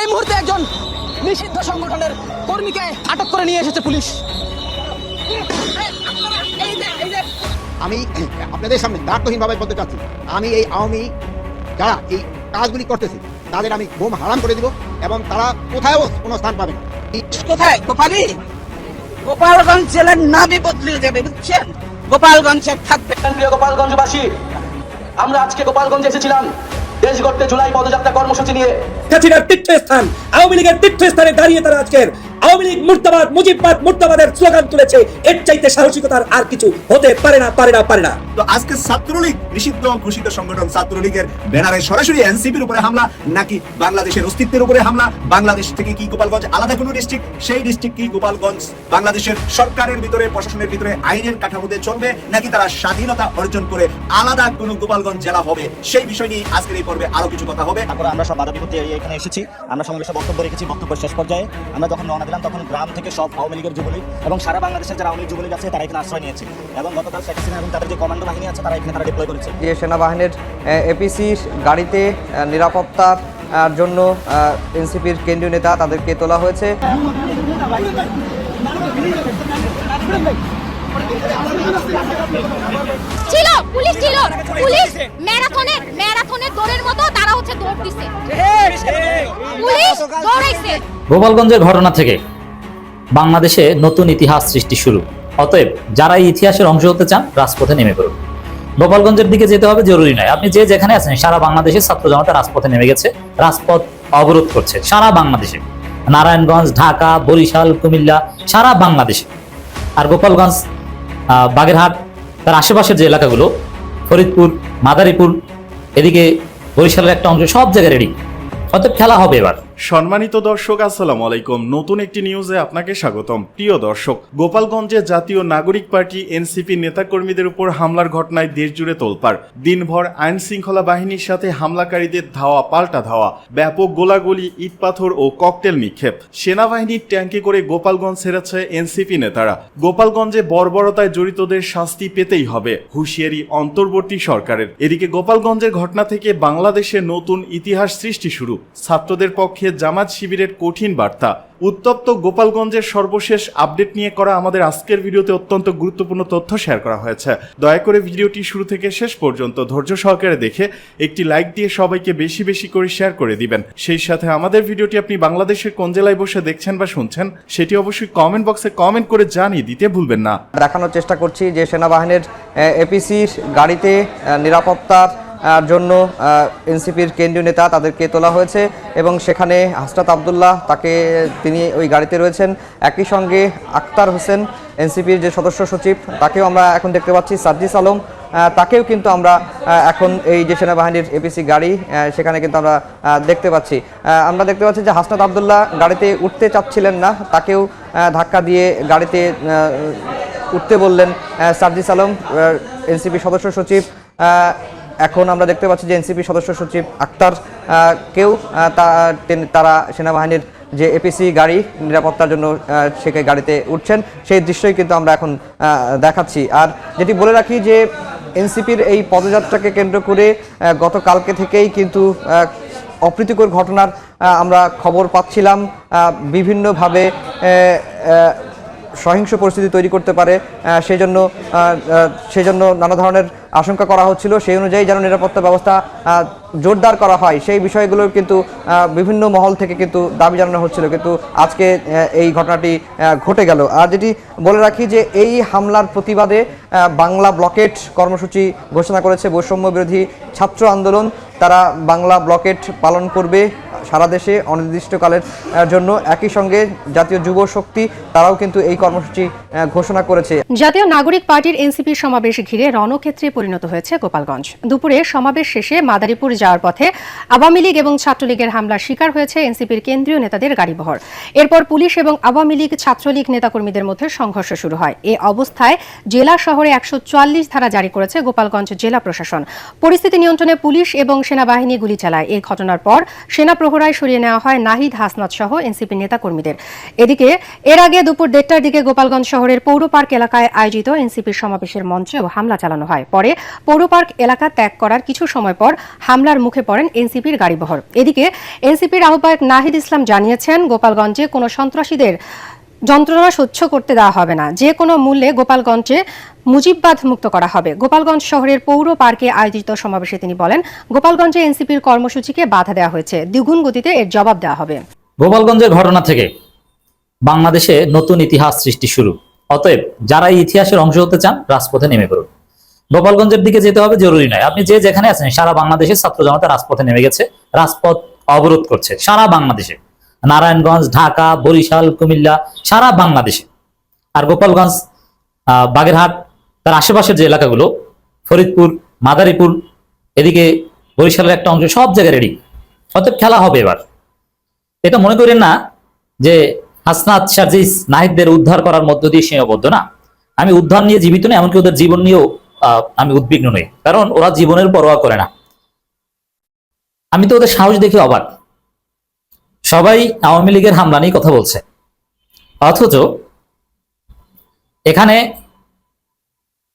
এই মুহূর্তে একজন নিষিদ্ধ সংগঠনের কর্মীকে আটক করে নিয়ে এসেছে পুলিশ। আমি আপনাদের সামনে দায়িত্বহীনভাবে বলতে চাচ্ছি আমি এই আওয়ামী যারা এই কাজগুলি করতেছে তাদের আমি ঘুম হারাম করে দিব এবং তারা কোথাও কোনো স্থান পাবে না। কোথায়? গোপালী গোপালগঞ্জ জেলার নামই বদলে যাবে বুঝছেন? গোপালগঞ্জে থাকবে। গোপালগঞ্জবাসী আমরা আজকে গোপালগঞ্জে এসেছিলাম। দেশ গড়তে জুলাই পদযাত্রা কর্মসূচি নিয়ে হাসিনার তীর্থস্থান আওয়ামী লীগের তীর্থস্থানে দাঁড়িয়ে তারা আজকের আওয়ামী লীগ মুর্দাবাদ, মুজিববাদ মুর্দাবাদের স্লোগান তুলেছে, এর চাইতে সাহসিকতার আর কিছু হতে পারে না পারে না পারে না। তো আজকে ছাত্রলীগ, নিষিদ্ধ ঘোষিত সংগঠন ছাত্রলীগের ব্যানারে সরাসরি এনসিপির উপরে হামলা, নাকি বাংলাদেশের অস্তিত্বের উপরে হামলা? বাংলাদেশ থেকে কি গোপালগঞ্জ আলাদা কোনো ডিস্ট্রিক্ট সেই ডিস্ট্রিক্ট কি গোপালগঞ্জ? বাংলাদেশের সরকারের ভিতরে, প্রশাসনের ভিতরে আইনের কাঠামোতে চলবে, নাকি তারা স্বাধীনতা অর্জন করে আলাদা কোনো গোপালগঞ্জ জেলা হবে? সেই বিষয় নিয়ে আজকের এই পর্বে আরও কিছু কথা হবে। তারপরে আমরা সব বাধা বিপত্তি এখানে এসেছি। আমরা সমাবেশে বক্তব্য রেখেছি বক্তব্যের শেষ পর্যায়ে। আমরা যখন রওনা দিলাম তখন গ্রাম থেকে সব আওয়ামী লীগের যুবলীগ এবং সারা বাংলাদেশের যারা আওয়ামী লীগ যুবলীগ আছে তারা এখানে আশ্রয় নিয়েছে। এবং গতকাল শেখ হাসিনা এবং তাদের যে কমান্ডো বাহিনী আছে তারা এখানে তারা ডিপ্লয় করেছে। যে সেনাবাহিনীর এপিসি গাড়িতে নিরাপত্তার জন্য এনসিপির কেন্দ্রীয় নেতা তাদেরকে তোলা হয়েছে। ছিল পুলিশ ছিল। পুলিশ ম্যারাথনের ম্যারাথনের দৌড়ের মতো তারা হচ্ছে দৌড় দিছে। পুলিশ দৌড়াইছে। গোপালগঞ্জের ঘটনা থেকে বাংলাদেশে নতুন ইতিহাস সৃষ্টি শুরু। অতএব যারা এই ইতিহাসের অংশ হতে চান, রাজপথে নেমে পড়ুন। গোপালগঞ্জের দিকে যেতে হবে, জরুরি নয়। আপনি যে যেখানে আছেন, সারা বাংলাদেশে ছাত্র জনতা রাজপথে নেমে গেছে, রাজপথ অবরোধ করছে, সারা বাংলাদেশে। নারায়ণগঞ্জ, ঢাকা, বরিশাল, কুমিল্লা, সারা বাংলাদেশে। আর গোপালগঞ্জ বাগেরহাট, তার আশেপাশের যে এলাকাগুলো, ফরিদপুর, মাদারীপুর, এদিকে বরিশালের একটা অংশ, সব জায়গায় রেডি অতএব খেলা হবে এবার। সম্মানিত দর্শক, আসসালামু আলাইকুম। নতুন একটি নিউজে আপনাকে স্বাগতম। প্রিয় দর্শক, গোপালগঞ্জে জাতীয় নাগরিক পার্টি এনসিপি নেতাকর্মীদের উপর হামলার ঘটনায় দেশ জুড়ে তোলপাড়। দিনভর আইন শৃঙ্খলা বাহিনীর সাথে হামলাকারীদের ধাওয়া, পাল্টা ধাওয়া, ব্যাপক গোলাগুলি, ইটপাথর ও ককটেল নিক্ষেপ। সেনাবাহিনীর ট্যাঙ্কে করে গোপালগঞ্জ ছেড়েছে এনসিপি নেতারা। গোপালগঞ্জে বর্বরতায় জড়িতদের শাস্তি পেতেই হবে, হুঁশিয়ারি অন্তর্বর্তী সরকারের। এদিকে গোপালগঞ্জের ঘটনা থেকে বাংলাদেশে নতুন ইতিহাস সৃষ্টি শুরু। ছাত্রদের পক্ষে জামাত শিবিরের কঠিন বার্তা। উত্তপ্ত গোপালগঞ্জের সর্বশেষ আপডেট নিয়ে করা আমাদের আজকের ভিডিওতে অত্যন্ত গুরুত্বপূর্ণ তথ্য শেয়ার করা হয়েছে। দয়া করে ভিডিওটি শুরু থেকে শেষ পর্যন্ত ধৈর্য সহকারে দেখে একটি লাইক দিয়ে সবাইকে বেশি বেশি করে শেয়ার করে দিবেন। সেই সাথে আমাদের ভিডিওটি আপনি বাংলাদেশের কোন জেলায় বসে দেখছেন বা শুনছেন, সেটি অবশ্যই কমেন্ট বক্সে কমেন্ট করে জানিয়ে দিতে ভুলবেন না। দেখানোর চেষ্টা করছি যে সেনাবাহিনীর এপিসির গাড়িতে নিরাপত্তার জন্য এনসিপির কেন্দ্রীয় নেতা তাদেরকে তোলা হয়েছে এবং সেখানে হাসরাত আবদুল্লাহ তাকে তিনি ওই গাড়িতে রয়েছেন। একই সঙ্গে আক্তার হোসেন, এনসিপির যে সদস্য সচিব, তাকেও আমরা এখন দেখতে পাচ্ছি সাজ্জিস আলম। তাকেও কিন্তু আমরা এখন এই যে সেনাবাহিনীর এপিসি গাড়ি সেখানে কিন্তু আমরা দেখতে পাচ্ছি। আমরা দেখতে পাচ্ছি যে হাসনাত আবদুল্লাহ গাড়িতে উঠতে চাচ্ছিলেন না, তাকেও ধাক্কা দিয়ে গাড়িতে উঠতে বললেন সার্জিস আলম এনসিপি সদস্য সচিব। এখন আমরা দেখতে পাচ্ছি যে এনসিপি সদস্য সচিব আক্তার কেউ তারা সেনাবাহিনীর যে এপিসি গাড়ি, নিরাপত্তার জন্য সেকে গাড়িতে উঠছেন, সেই দৃশ্যই কিন্তু আমরা এখন দেখাচ্ছি। আর যেটি বলে রাখি যে এনসিপির এই পদযাত্রাকে কেন্দ্র করে গতকালকে থেকেই কিন্তু অপ্রীতিকর ঘটনার আমরা খবর পাচ্ছিলাম। বিভিন্নভাবে সহিংস পরিস্থিতি তৈরি করতে পারে সেই জন্য সেই জন্য নানা ধরনের আশঙ্কা করা হচ্ছিল। সেই অনুযায়ী যেন নিরাপত্তা ব্যবস্থা জোরদার করা হয়। সেই বিষয়গুলো কিন্তু বিভিন্ন মহল থেকে কিন্তু দাবি জানানো হচ্ছিল। কিন্তু আজকে এই ঘটনাটি ঘটে গেল। আর যেটি বলে রাখি যে, এই হামলার প্রতিবাদে বাংলা ব্লকেট কর্মসূচি ঘোষণা করেছে বৈষম্য বিরোধী ছাত্র আন্দোলন। তারা বাংলা ব্লকেট পালন করবে। সারা দেশে অনির্দিষ্টকালের জন্য একই সঙ্গে জাতীয় যুব শক্তি, তারাও কিন্তু এই কর্মসূচি ঘোষণা করেছে। জাতীয় নাগরিক পার্টির এনসিপির সমাবেশ ঘিরে রণক্ষেত্রে পরিণত হয়েছে গোপালগঞ্জ। দুপুরে সমাবেশ শেষে মাদারীপুর যাওয়ার পথে আওয়ামী লীগ এবং ছাত্রলীগের হামলার শিকার হয়েছে এনসিপির কেন্দ্রীয় নেতাদের গাড়িবহর। এরপর পুলিশ এবং আওয়ামী লীগ ছাত্রলীগ নেতাকর্মীদের মধ্যে সংঘর্ষ শুরু হয়। এ অবস্থায় জেলা শহরে একশো চুয়াল্লিশ ধারা জারি করেছে গোপালগঞ্জ জেলা প্রশাসন। পরিস্থিতি নিয়ন্ত্রণে পুলিশ এবং সেনাবাহিনী গুলি চালায়। এই ঘটনার পর সেনা প্রহরায় সরিয়ে নেওয়া হয় নাহিদ হাসনাত সহ এনসিপি নেতাকর্মীদের। এদিকে, এর আগে দুপুর দেড়টার দিকে গোপালগঞ্জ শহরের পৌর পার্ক এলাকায় আয়োজিত এনসিপির সমাবেশের মঞ্চেও হামলা চালানো হয়। পরে পৌর পার্ক এলাকা ত্যাগ করার কিছু সময় পর হামলার মুখে পড়েন এনসিপির গাড়িবহর। এদিকে, এনসিপির আহ্বায়ক নাহিদ ইসলাম জানিয়েছেন, গোপালগঞ্জে কোনো সন্ত্রাসীদের যন্ত্রণা সহ্য করতে দেওয়া হবে না। যে কোনো মূল্যে গোপালগঞ্জে মুজিববাদ মুক্ত করা হবে। গোপালগঞ্জ শহরের পৌর পার্কে আয়োজিত সমাবেশে তিনি বলেন, গোপালগঞ্জে এনসিপির কর্মসূচিকে বাধা দেওয়া হয়েছে। দ্বিগুণ গতিতে এর জবাব দেওয়া হবে। গোপালগঞ্জের ঘটনা থেকে বাংলাদেশে নতুন ইতিহাস সৃষ্টি শুরু। অতএব যারা এই ইতিহাসের অংশ হতে চান, রাজপথে নেমে পড়ুন। গোপালগঞ্জের দিকে যেতে হবে জরুরি নয়। আপনি যে যেখানে আছেন, সারা বাংলাদেশের ছাত্র জনতা রাজপথে নেমে গেছে, রাজপথ অবরোধ করছে, সারা বাংলাদেশে। নারায়ণগঞ্জ, ঢাকা, বরিশাল, কুমিল্লা, সারা বাংলাদেশে। আর গোপালগঞ্জ বাগেরহাট, তার আশেপাশের যে এলাকাগুলো, ফরিদপুর, মাদারীপুর, এদিকে বরিশালের একটা অংশ, সব জায়গায় রেডি অতএব খেলা হবে এবার। এটা মনে করেন না যে হাসনাত, সার্জিস, নাহিদদের উদ্ধার করার মধ্য দিয়ে সীমাবদ্ধ না। আমি উদ্ধার নিয়ে জীবিত নই, এমনকি ওদের জীবন নিয়েও আমি উদ্বিগ্ন নই। কারণ ওরা জীবনের পরোয়া করে না। আমি তো ওদের সাহস দেখে অবাক। সবাই আওয়ামী লীগের হামলা নিয়ে কথা বলছে। অথচ এখানে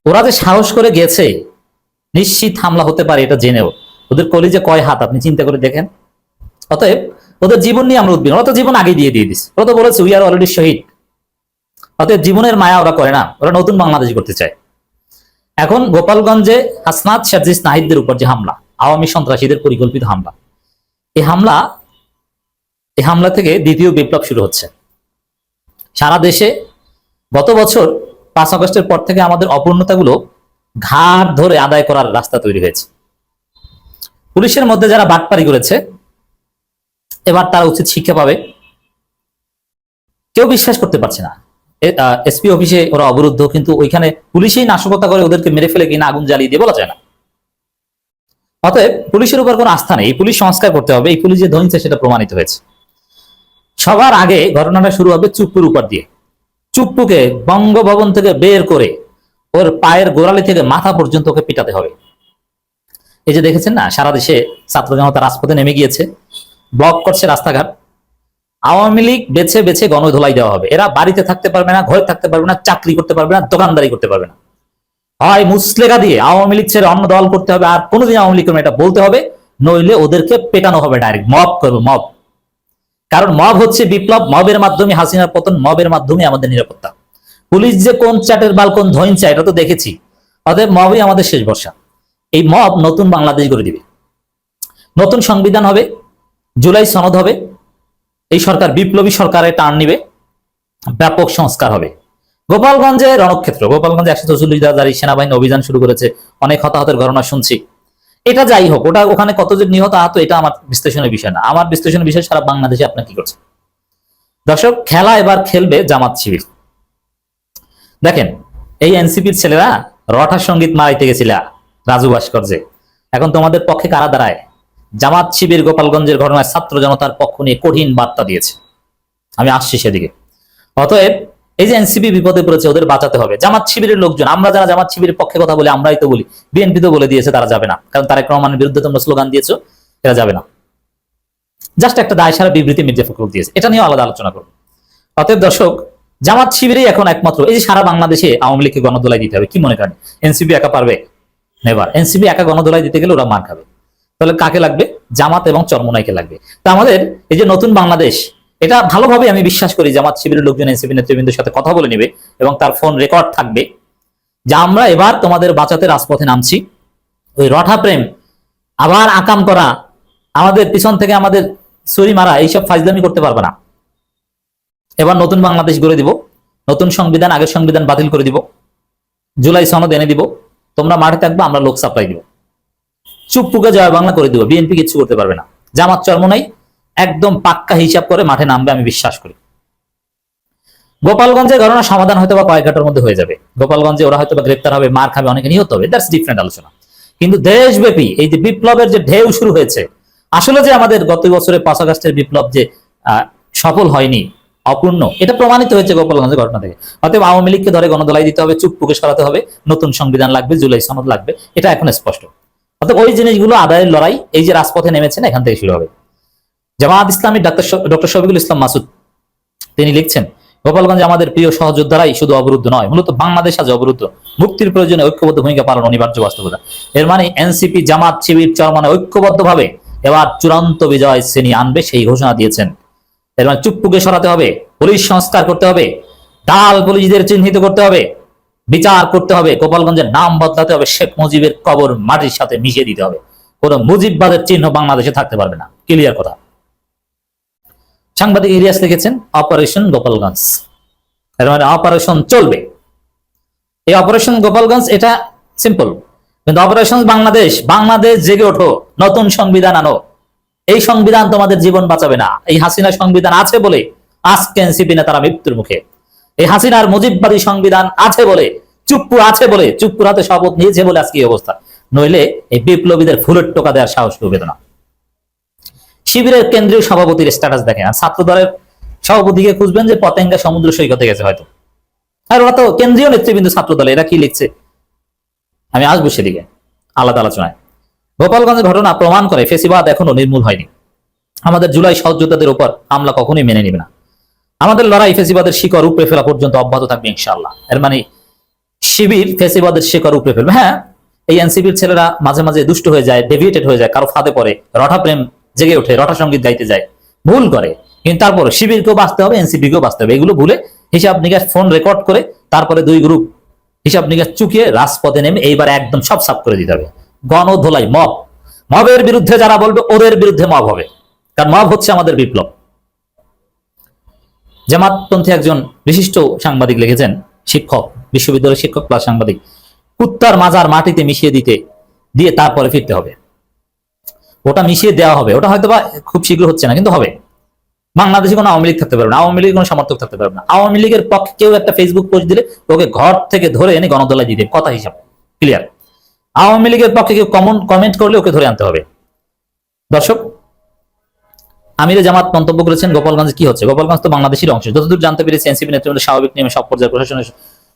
ওরা যে সাহস করে গেছে নিশ্চিত হামলা হতে পারে এটা জেনেও। ওদের কলিজে কয় হাত, আপনি চিন্তা করে দেখেন। অতএব ওদের জীবন নিয়ে আমরা উদ্বিগ্ন। ওরা তো জীবন আগে দিয়ে দিয়ে দিস ওরা তো বলেছে উই আর অলরেডি শহীদ অতএব জীবনের মায়া ওরা করে না। ওরা নতুন বাংলাদেশ করতে চায়। এখন গোপালগঞ্জে হাসনাত শারজিস নাহিদদের উপর যে হামলা, আওয়ামী সন্ত্রাসীদের পরিকল্পিত হামলা, এই হামলা এই হামলা থেকে দ্বিতীয় বিপ্লব শুরু হচ্ছে। সারা দেশে গত বছর পাঁচ আগস্টের পর থেকে আমাদের অপূর্ণতাগুলো ঘাট ধরে আদায় করার রাস্তা তৈরি হয়েছে। পুলিশের মধ্যে যারা বাটপারি করেছে, এবার তারা উচিত শিক্ষা পাবে। কেউ বিশ্বাস করতে পারছে না। এসপি অফিসে ওরা অবরুদ্ধ, কিন্তু ওইখানে পুলিশেই নাশকতা করে ওদেরকে মেরে ফেলে কিনা আগুন জ্বালিয়ে দিয়ে বলা যায় না। অতএব পুলিশের উপর কোনো আস্থা নেই। পুলিশ সংস্কার করতে হবে। এই পুলিশ যে ধনীছে সেটা প্রমাণিত হয়েছে। সবার আগে ঘটনাটা শুরু হবে চুপ্পুর উপর দিয়ে। চুপ্পুকে বঙ্গভবন থেকে বের করে ওর পায়ের গোড়ালি থেকে মাথা পর্যন্ত ওকে পিটাতে হবে। এই যে দেখেছেন না, সারা দেশে ছাত্র জনতা রাজপথে নেমে গিয়েছে। ব্লক করছে রাস্তাঘাট। আওয়ামী লীগ বেছে বেছে গণধোলাই দেওয়া হবে। এরা বাড়িতে থাকতে পারবে না, ঘরে থাকতে পারবে না, চাকরি করতে পারবে না, দোকানদারি করতে পারবে না। হয় মুসলেখা দিয়ে আওয়ামী লীগ ছেড়ে অন্য দল করতে হবে, আর কোনোদিন আওয়ামী লীগ এটা বলতে হবে, নইলে ওদেরকে পেটানো হবে ডাইরেক্ট মব করবে, মব। কারণ মব হচ্ছে বিপ্লব, মবের মাধ্যমে, হাসিনার পতন, মবের মাধ্যমে আমাদের নিরাপত্তা। পুলিশ যে কোন চাটের বাল কোন ধইনচা এটা তো দেখেছি। অতএব মবই আমাদের শেষ ভরসা। এই মব নতুন বাংলাদেশ গড়ে দিবে। নতুন সংবিধান হবে, জুলাই সনদ হবে, এই সরকার, বিপ্লবী সরকারের টান নিবে, ব্যাপক সংস্কার হবে। গোপালগঞ্জে রণক্ষেত্র, গোপালগঞ্জে একশো চৌচল্লিশ হাজার সেনাবাহিনী অভিযান শুরু করেছে, অনেক হতাহতের ঘটনা শুনছি। এটা যাই হোক, ওটা ওখানে কতজন নিহত আহত, এটা আমার বিশ্লেষণের বিষয় না। আমার বিশ্লেষণের বিষয়, সারা বাংলাদেশে আপনার কি করছে দর্শক, খেলা এবার খেলবে জামাত শিবির। দেখেন, এই এনসিপির ছেলেরা রঠার সংগীত মারাইতে গেছিলা রাজু ভাস্কর্যে। এখন তোমাদের পক্ষে কারা দাঁড়ায়? জামাত শিবির গোপালগঞ্জের ঘটনায় ছাত্র জনতার পক্ষ নিয়ে কঠিন বার্তা দিয়েছে। আমি আসছি সেদিকে। অতএব এই যে এনসিপি বিপদে পড়েছে, ওদের বাঁচাতে হবে। জামাত শিবিরের লোকজন, আমরা যারা জামাত শিবিরের পক্ষে কথা বলি, আমরাই তো বলি। বিএনপি তো বলে দিয়েছে, তারা যাবে না। কারণ তারেক রহমানের বিরুদ্ধে তোমরা স্লোগান দিয়েছ, এরা যাবে না। জাস্ট একটা দায় সারা বিবৃতি মির্জা ফখরুল দিয়েছে। এটা নিয়েও আলাদা আলোচনা করব। অতএব দর্শক, জামাত শিবিরই এখন একমাত্র। এই যে সারা বাংলাদেশে আওয়ামী লীগকে গণদোলাই দিতে হবে, কি মনে করেন? এনসিপি একা পারবে? নেবার এনসিপি একা গণদোলাই দিতে গেলে ওরা মার খাবে। তাহলে কাকে লাগবে? জামাত এবং চরমোনাইকে লাগবে। তা আমাদের এই যে নতুন বাংলাদেশ এটা ভালোভাবে আমি বিশ্বাস করি জামাত শিবিরের লোকজন, এনসিপি নেতৃবৃন্দের সাথে কথা বলে নেবে এবং তার ফোন রেকর্ড থাকবে যা আমরা এবার তোমাদের বাঁচাতে রাজপথে নামছি। ওই রঠা প্রেম, আবার আকাম করা, আমাদের পিছন থেকে আমাদের ছুরি মারা, এইসব ফাইজলামি করতে পারবে না। এবার নতুন বাংলাদেশ গড়ে দিব, নতুন সংবিধান, আগের সংবিধান বাতিল করে দিব, জুলাই সনদ এনে দিব, তোমরা মাঠে থাকবে, আমরা লোক সাপ্লাই দিব। চুপ্পুকে জয় বাংলা করে দিব, বিএনপি কিছু করতে পারবে না। জামাত চরমনাই একদম পাক্কা হিসাব করে মাঠে নামবে আমি বিশ্বাস করি। গোপালগঞ্জের ঘটনা সমাধান হয়তো বা কয়েক ঘণ্টার মধ্যে হয়ে যাবে। গোপালগঞ্জে ওরা হয়তো বা গ্রেপ্তার হবে, মার খাবে, অনেকে নিহত হবে। দ্যাটস ডিফারেন্ট আলোচনা। কিন্তু দেশব্যাপী এই যে বিপ্লবের যে ঢেউ শুরু হয়েছে, আসলে যে আমাদের গত বছরের পাঁচ আগস্টের বিপ্লব যে সফল হয়নি, অপূর্ণ, এটা প্রমাণিত হয়েছে গোপালগঞ্জের ঘটনা থেকে। অতএব আওয়ামী লীগকে ধরে গণদোলাই দিতে হবে চুপ্পুকে সরাতে হবে, নতুন সংবিধান লাগবে, জুলাই সনদ লাগবে, এটা এখন স্পষ্ট। অর্থাৎ ওই জিনিসগুলো আদায়ের লড়াই, এই যে রাজপথে নেমেছেন, এখান থেকে শুরু হবে। জামাত ইসলামী ডাক্তার ডক্টর শফিকুল ইসলাম মাসুদ, তিনি লিখছেন, গোপালগঞ্জে আমাদের প্রিয় সহযোদ্ধারাই শুধু অবরুদ্ধ নয়, মূলত বাংলাদেশ আজ অবরুদ্ধ। মুক্তির প্রয়োজনে ঐক্যবদ্ধ ভূমিকা পালন অনিবার্য বাস্তবতা। এর মানে এনসিপি জামাত শিবির চরমানে ঐক্যবদ্ধভাবে এবার চূড়ান্ত বিজয় শ্রেণি আনবে সেই ঘোষণা দিয়েছেন। এর মানে চুপ্পুকে সরাতে হবে, পুলিশ সংস্কার করতে হবে ডাল পুলিশদের চিহ্নিত করতে হবে, বিচার করতে হবে, গোপালগঞ্জের নাম বদলাতে হবে, শেখ মুজিবের কবর মাটির সাথে মিশিয়ে দিতে হবে। কোনো মুজিববাদের চিহ্ন বাংলাদেশে থাকতে পারবে না। ক্লিয়ার কথা। সাংবাদিক ইলিয়াস লিখেছেন অপারেশন গোপালগঞ্জ। এর মানে অপারেশন চলবে। এই অপারেশন গোপালগঞ্জ, এটা সিম্পল কিন্তু অপারেশন বাংলাদেশ বাংলাদেশ জেগে ওঠো, নতুন সংবিধান আনো। এই সংবিধান তোমাদের জীবন বাঁচাবে না। এই হাসিনা সংবিধান আছে বলে আজকে এনসিপি নেতারা মৃত্যুর মুখে। এই হাসিনার মুজিববাদী সংবিধান আছে বলে, চুপ্পু আছে বলে, চুপ্পুর হাতে শপথ নিয়েছে বলে আজকে এই অবস্থা। নইলে এই বিপ্লবীদের ফুলের টোকা দেওয়ার সাহস হবে না। শিবিরের কেন্দ্রীয় সভাপতির স্ট্যাটাস দেখেন। আর ছাত্র দলের সভাপতিকে খুঁজবেন যে পতেঙ্গা সমুদ্র সৈকতে গেছে হয়তো। আর ওরা তো কেন্দ্রীয় নেতৃবৃন্দ ছাত্র দলে এরা কি লিখছে? আমি আসব সেদিকে, আলাদা আলোচনায়। গোপালগঞ্জের ঘটনা প্রমাণ করে ফেসিবাদ এখনও নির্মূল হয়নি। আমাদের জুলাই সহযোদ্ধাদের উপর হামলা কখনোই মেনে নিবে না। আমাদের লড়াই ফেসিবাদের শিকড় উপরে ফেলা পর্যন্ত অব্যাহত থাকবে ইনশাআল্লাহ। এর মানে শিবির ফেসিবাদের শিকড় উপরে ফেলবে। হ্যাঁ এই এনসিপির ছেলেরা মাঝে মাঝে দুষ্ট হয়ে যায় ডেভিয়েটেড হয়ে যায়, কারও ফাঁদে পড়ে, রঠা প্রেম জেগে ওঠে রটা সংগীত গাইতে যায়। ভুল করে। কিন্তু তারপর শিবিরকেও বাঁচতে হবে এনসিপিকেও বাঁচতে হবে, এগুলো ভুলে হিসাব নিকাশ ফোন রেকর্ড করে তারপরে দুই গ্রুপ হিসাব নিকাশ চুকিয়ে রাজপথে নেমে এইবার একদম সব সাফ করে দিতে হবে। গণ ধোলাই মব। মবের বিরুদ্ধে যারা বলবে, ওদের বিরুদ্ধে মব হবে। কারণ মব হচ্ছে আমাদের বিপ্লব। জামাতপন্থী একজন বিশিষ্ট সাংবাদিক লিখেছেন, শিক্ষক, বিশ্ববিদ্যালয়ের শিক্ষক প্লাস সাংবাদিক, কুত্তার মাজার মাটিতে মিশিয়ে দিতে, দিয়ে তারপরে ফিরতে হবে। ওটা মিশিয়ে দেওয়া হবে। ওটা হয়তো বা খুব শীঘ্র হচ্ছে না, কিন্তু হবে। বাংলাদেশে কোনো আওয়ামী লীগ থাকতে পারবে না, আওয়ামী লীগের কোনো সমর্থক থাকতে পারবে না। আওয়ামী লীগের পক্ষে কেউ একটা ফেসবুক পোস্ট দিলে ওকে ঘর থেকে ধরে এনে গণদলায় দিতে হবে। কথা হিসাব ক্লিয়ার আওয়ামী লীগের পক্ষে কেউ কমন কমেন্ট করলে ওকে ধরে আনতে হবে। দর্শক, আমিরে জামাত মন্তব্য করেছেন, গোপালগঞ্জ কি হচ্ছে? গোপালগঞ্জ তো বাংলাদেশের অংশ। যতদূর জানতে পেরেছি, এনসিপি নেতৃত্বের স্বাভাবিক নিয়মে সব পর্যায়ে প্রশাসনের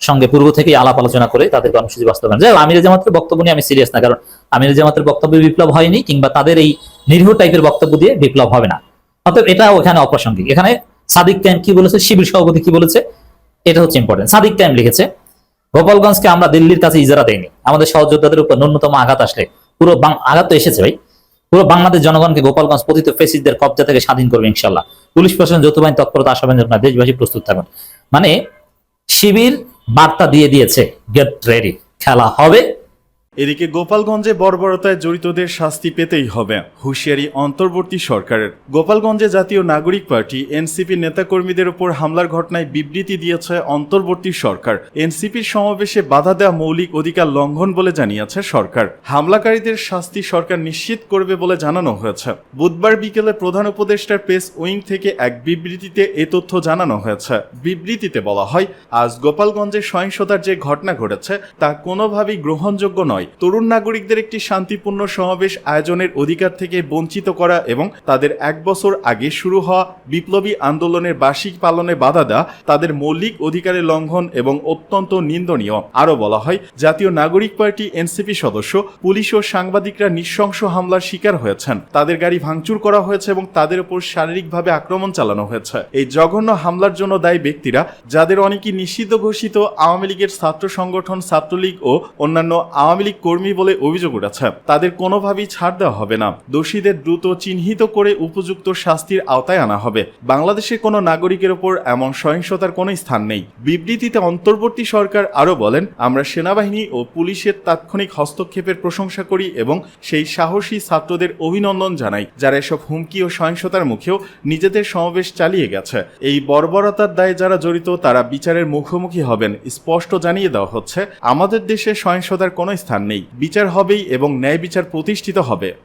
সঙ্গে পূর্ব থেকেই আলাপ আলোচনা করে তাদের কর্মসূচি বাস্তবায়ন যাই আমিরে জামাতের বক্তব্য নিয়ে আমি সিরিয়াস না, কারণ আমিরে জামাতের বক্তব্যে বিপ্লব হয়নি কিংবা তাদের এই নিরীহ টাইপের বক্তব্য দিয়ে বিপ্লব হবে না। অতএব এটাও এখানে অপ্রাসঙ্গিক। এখানে সাদিক টাইম কি বলেছে, শিবির সভাপতি কি বলেছে, এটা হচ্ছে ইম্পর্টেন্ট সাদিক টাইম লিখেছে, গোপালগঞ্জকে আমরা দিল্লির কাছে ইজারা দেয়নি আমাদের সহযোদ্ধাদের উপর ন্যূনতম আঘাত আসলে পুরো আঘাত তো এসেছে ভাই। পুরো বাংলাদেশ জনগণকে গোপালগঞ্জ পতিত ফেসিসদের কবজা থেকে স্বাধীন করবে ইনশাল্লাহ পুলিশ প্রশাসন যৌথ বাহিনী তৎপরতা আশাবান দেশবাসী প্রস্তুত থাকুন। মানে শিবির বার্তা দিয়ে দিয়েছে গেট রেডি খেলা হবে। এদিকে গোপালগঞ্জে বর্বরতায় জড়িতদের শাস্তি পেতেই হবে, হুঁশিয়ারি অন্তর্বর্তী সরকারের। গোপালগঞ্জে জাতীয় নাগরিক পার্টি, এনসিপি নেতাকর্মীদের উপর হামলার ঘটনায় বিবৃতি দিয়েছে অন্তর্বর্তী সরকার। এনসিপির সমাবেশে বাধা দেওয়া মৌলিক অধিকার লঙ্ঘন বলে জানিয়েছে সরকার। হামলাকারীদের শাস্তি সরকার নিশ্চিত করবে বলে জানানো হয়েছে। বুধবার বিকেলে প্রধান উপদেষ্টার প্রেস উইং থেকে এক বিবৃতিতে এ তথ্য জানানো হয়েছে। বিবৃতিতে বলা হয়, আজ গোপালগঞ্জে সহিংসতার যে ঘটনা ঘটেছে, তা কোনোভাবেই গ্রহণযোগ্য নয়। তরুণ নাগরিকদের একটি শান্তিপূর্ণ সমাবেশ আয়োজনের অধিকার থেকে বঞ্চিত করা এবং তাদের এক বছর আগে শুরু হওয়া বিপ্লবী আন্দোলনের বার্ষিক পালনে বাধা দেওয়া, তাদের মৌলিক অধিকারের লঙ্ঘন এবং অত্যন্ত নিন্দনীয়, আরও বলা হয়, জাতীয় নাগরিক পার্টি এনসিপি সদস্য, পুলিশ ও সাংবাদিকরা নৃশংস হামলার শিকার হয়েছেন। তাদের গাড়ি ভাঙচুর করা হয়েছে এবং তাদের উপর শারীরিকভাবে আক্রমণ চালানো হয়েছে। এই জঘন্য হামলার জন্য দায়ী ব্যক্তিরা, যাদের অনেকেই নিষিদ্ধ ঘোষিত আওয়ামী লীগের ছাত্র সংগঠন, ছাত্রলীগ ও অন্যান্য আওয়ামী লীগ কর্মী বলে অভিযোগ উঠেছে। তাদের কোনোভাবেই ছাড় দেওয়া হবে না। দোষীদের দ্রুত চিহ্নিত করে উপযুক্ত শাস্তির আওতায় আনা হবে। বাংলাদেশের কোনো নাগরিকের ওপর এমন সহিংসতার কোনো স্থান নেই। বিবৃতিতে অন্তর্বর্তী সরকার আরও বলেন, আমরা সেনাবাহিনী ও পুলিশের তাৎক্ষণিক হস্তক্ষেপের প্রশংসা করি এবং সেই সাহসী ছাত্রদের অভিনন্দন জানাই, যারা এসব হুমকি ও সহিংসতার মুখেও নিজেদের সমাবেশ চালিয়ে গেছে। এই বর্বরতার দায়ে যারা জড়িত, তারা বিচারের মুখোমুখি হবেন, স্পষ্ট জানিয়ে দেওয়া হচ্ছে, আমাদের দেশে সহিংসতার কোনো স্থান নেই। বিচার হবেই এবং ন্যায় বিচার প্রতিষ্ঠিত হবে।